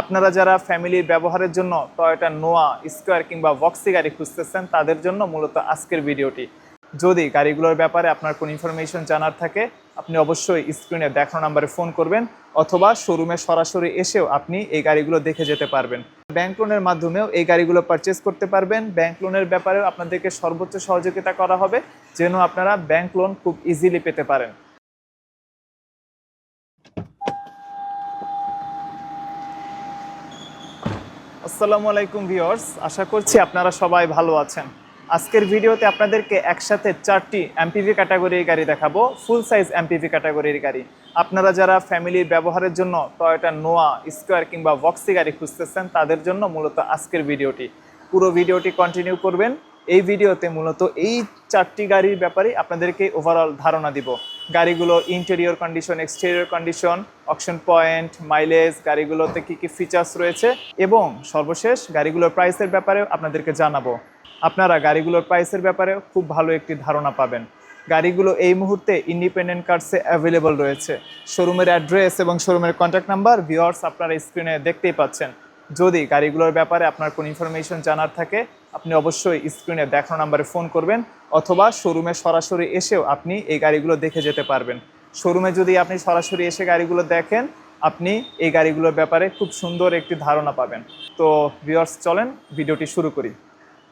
আপনারা যারা ফ্যামিলির ব্যবহারের জন্য টয়োটা নোয়া স্কোয়ার কিংবা বক্সি গাড়ি খুঁজতেছেন, তাদের জন্য মূলত আজকের ভিডিওটি। যদি গাড়িগুলোর ব্যাপারে আপনার কোনো ইনফরমেশন জানার থাকে, আপনি অবশ্যই স্ক্রিনে দেখানো নাম্বারে ফোন করবেন, অথবা শোরুমে সরাসরি এসেও আপনি এই গাড়িগুলো দেখে যেতে পারবেন। ব্যাংক লোনের মাধ্যমেও এই গাড়িগুলো পারচেস করতে পারবেন। ব্যাংক লোনের ব্যাপারেও আপনাদেরকে সর্বোচ্চ সহযোগিতা করা হবে, যেন আপনারা ব্যাংক লোন খুব ইজিলি পেতে পারেন। আসসালামু আলাইকুম ভিউয়ার্স, আশা করছি আপনারা সবাই ভালো আছেন। আজকের ভিডিওতে আপনাদেরকে একসাথে চারটি এমপিভি ক্যাটাগরির গাড়ি দেখাবো ফুল সাইজ এমপিভি ক্যাটাগরির গাড়ি। আপনারা যারা ফ্যামিলির ব্যবহারের জন্য টয়োটা নোয়া স্কোয়ার কিংবা বক্সি গাড়ি খুঁজতেছেন, তাদের জন্য মূলত আজকের ভিডিওটি। পুরো ভিডিওটি কন্টিনিউ করবেন এই ভিডিওতে মূলত এই চারটি গাড়ির ব্যাপারে আপনাদেরকে ওভারঅল ধারণা দিব। গাড়িগুলোর interior condition exterior condition option point mileage গাড়িগুলোতে কী কী ফিচার্স রয়েছে এবং সর্বশেষ গাড়িগুলোর প্রাইসের ব্যাপারেও আপনাদেরকে জানাব। আপনারা গাড়িগুলোর প্রাইসের ব্যাপারে খুব ভালো একটি ধারণা পাবেন। গাড়িগুলো এই মুহূর্তে ইন্ডিপেন্ডেন্ট কার্ডসে অ্যাভেলেবল রয়েছে। শোরুমের অ্যাড্রেস এবং শোরুমের কন্ট্যাক্ট নাম্বার ভিওয়ার্স আপনারা স্ক্রিনে দেখতেই পাচ্ছেন। যদি গাড়িগুলোর ব্যাপারে আপনার কোনো ইনফরমেশন জানার থাকে আপনি অবশ্যই স্ক্রিনে দেখানো নাম্বারে ফোন করবেন অথবা শোরুমে সরাসরি এসেও আপনি এই গাড়িগুলো দেখে যেতে পারবেন। শোরুমে যদি আপনি সরাসরি এসে গাড়িগুলো দেখেন, আপনি এই গাড়িগুলোর ব্যাপারে খুব সুন্দর একটি ধারণা পাবেন। তো ভিওয়ার্স চলেন ভিডিওটি শুরু করি।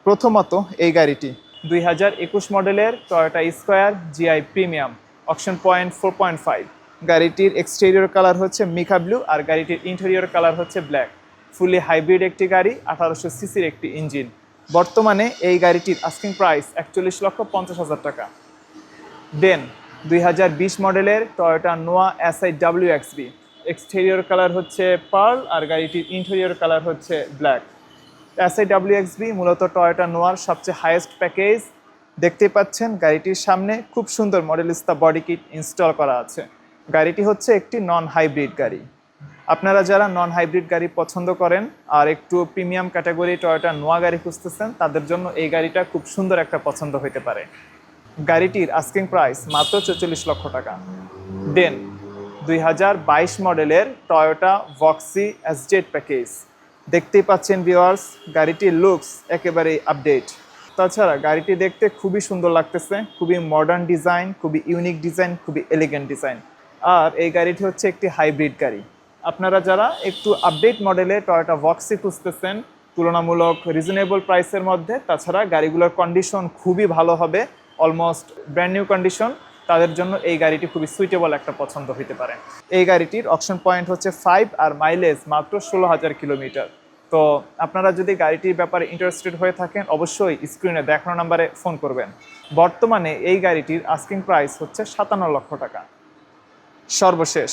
প্রথমত এই গাড়িটি, দুই হাজার একুশ মডেলের Toyota Esquire GI premium option point four point five গাড়িটির এক্সটেরিয়র কালার হচ্ছে মিকা ব্লু আর গাড়িটির ইন্টেরিয়র কালার হচ্ছে ব্ল্যাক ফুলি হাইব্রিড একটি গাড়ি, আঠারোশো সিসির একটি ইঞ্জিন বর্তমানে এই গাড়িটির আস্কিং প্রাইস একচল্লিশ লক্ষ পঞ্চাশ হাজার টাকা। দেন দুই হাজার বিশ মডেলের Toyota Noah Si W XB exterior colour হচ্ছে পার্ল আর গাড়িটির ইন্টেরিয়র কালার হচ্ছে ব্ল্যাক এসআই ডাব্লিউ এক্সবি মূলত টয়োটা নোয়ার সবচেয়ে হাইয়েস্ট প্যাকেজ দেখতে পাচ্ছেন গাড়িটির সামনে খুব সুন্দর মডেলিস্তা বডি কিট ইনস্টল করা আছে। গাড়িটি হচ্ছে একটি নন হাইব্রিড গাড়ি। আপনারা যারা নন হাইব্রিড গাড়ি পছন্দ করেন আর একটু প্রিমিয়াম ক্যাটাগরি টয়োটা নোয়া গাড়ি খুঁজতেছেন, তাদের জন্য এই গাড়িটা খুব সুন্দর একটা পছন্দ হতে পারে। গাড়িটির আস্কিং প্রাইস মাত্র চৌচল্লিশ লক্ষ টাকা। দেন দুই হাজার বাইশ মডেলের টয়োটা ভক্সি এসজেড প্যাকেজ দেখতেই পাচ্ছেন ভিওয়ার্স গাড়িটির লুকস একেবারেই আপডেট তাছাড়া গাড়িটি দেখতে খুবই সুন্দর লাগতেছে, খুবই মডার্ন ডিজাইন খুবই ইউনিক ডিজাইন খুবই এলিগেন্ট ডিজাইন আর এই গাড়িটি হচ্ছে একটি হাইব্রিড গাড়ি। আপনারা যারা একটু আপডেট মডেলে টয়োটা ভক্সি খুঁজতেছেন, তুলনামূলক রিজনেবল প্রাইসের মধ্যে, তাছাড়া গাড়িগুলোর কন্ডিশন খুবই ভালো হবে অলমোস্ট ব্র্যান্ড নিউ কন্ডিশন তাদের জন্য এই গাড়িটি খুবই সুইটেবল একটা পছন্দ হতে পারে। এই গাড়িটির অপশন পয়েন্ট হচ্ছে ফাইভ আর মাইলেজ মাত্র ষোলো হাজার কিলোমিটার। তো আপনারা যদি গাড়িটির ব্যাপারে ইন্টারেস্টেড হয়ে থাকেন, অবশ্যই স্ক্রিনে দেখানো নাম্বারে ফোন করবেন। বর্তমানে এই গাড়িটির আস্কিং প্রাইস হচ্ছে সাতান্ন লক্ষ টাকা। সর্বশেষ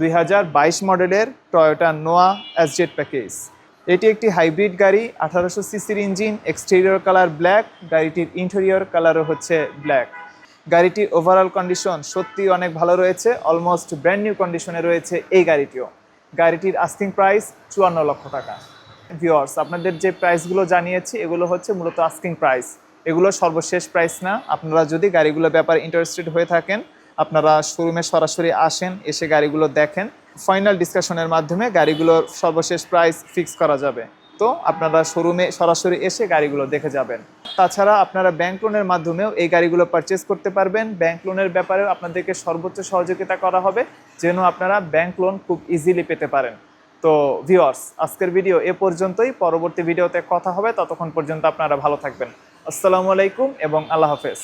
দুই হাজার বাইশ মডেলের টয়োটা নোয়া এসজেড প্যাকেজ এটি একটি হাইব্রিড গাড়ি, আঠারোশো সিসির ইঞ্জিন এক্সটেরিয়র কালার ব্ল্যাক গাড়িটির ইন্টেরিয়র কালারও হচ্ছে ব্ল্যাক গাড়িটির ওভারঅল কন্ডিশন সত্যি অনেক ভালো রয়েছে অলমোস্ট ব্র্যান্ড নিউ কন্ডিশনে রয়েছে এই গাড়িটিও। গাড়িটির আস্কিং প্রাইস চুয়ান্ন লক্ষ টাকা। ভিওয়ার্স আপনাদের যে প্রাইসগুলো জানিয়েছি, এগুলো হচ্ছে মূলত আস্কিং প্রাইস এগুলো সর্বশেষ প্রাইস না। আপনারা যদি গাড়িগুলোর ব্যাপারে ইন্টারেস্টেড হয়ে থাকেন আপনারা শোরুমে সরাসরি আসেন, এসে গাড়িগুলো দেখেন। ফাইনাল ডিসকাশনের মাধ্যমে গাড়িগুলোর সর্বশেষ প্রাইস ফিক্স করা যাবে। তো আপনারা শোরুমে সরাসরি এসে গাড়িগুলো দেখে যাবেন। তাছাড়া আপনারা ব্যাংক লোনের মাধ্যমেও এই গাড়িগুলো পারচেস করতে পারবেন। ব্যাংক লোনের ব্যাপারেও আপনাদেরকে সর্বোচ্চ সহযোগিতা করা হবে, যেন আপনারা ব্যাংক লোন খুব ইজিলি পেতে পারেন। তো ভিওয়ার্স আজকের ভিডিও এ পর্যন্তই। পরবর্তী ভিডিওতে কথা হবে। ততক্ষণ পর্যন্ত আপনারা ভালো থাকবেন। আসসালামু আলাইকুম এবং আল্লাহ হাফেজ।